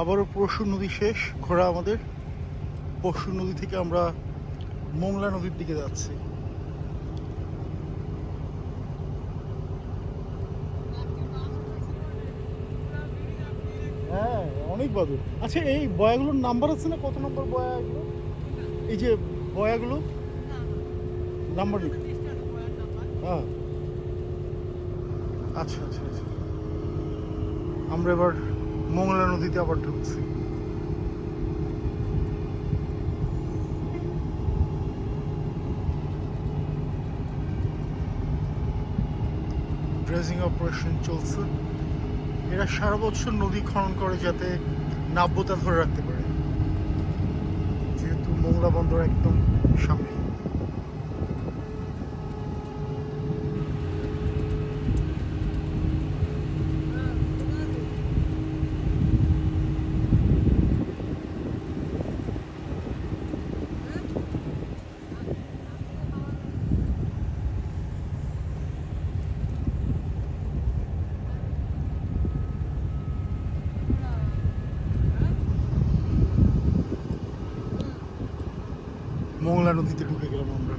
আবারও পরশু নদী শেষ ঘোরা আমাদের। পরশু নদী থেকে আমরা মোংলা নদীর দিকে যাচ্ছি। হ্যাঁ অনেক বাদুর আচ্ছা এই বয়াগুলোর নাম্বার আছে না? কত নম্বর বয়া এগুলো এই যে বয়াগুলো? নাম্বার হ্যাঁ। আচ্ছা আচ্ছা আচ্ছা। আমরা এবার মংলা নদীতে আবার ঢুকছি। ড্রেজিং অপারেশন চলছে। এরা সারা বছর নদী খনন করে যাতে নাব্যতা ধরে রাখতে পারে। যেহেতু মোংলা বন্দর একদম সামনে। মোংলা নদীতে ঢুকে গেলাম আমরা।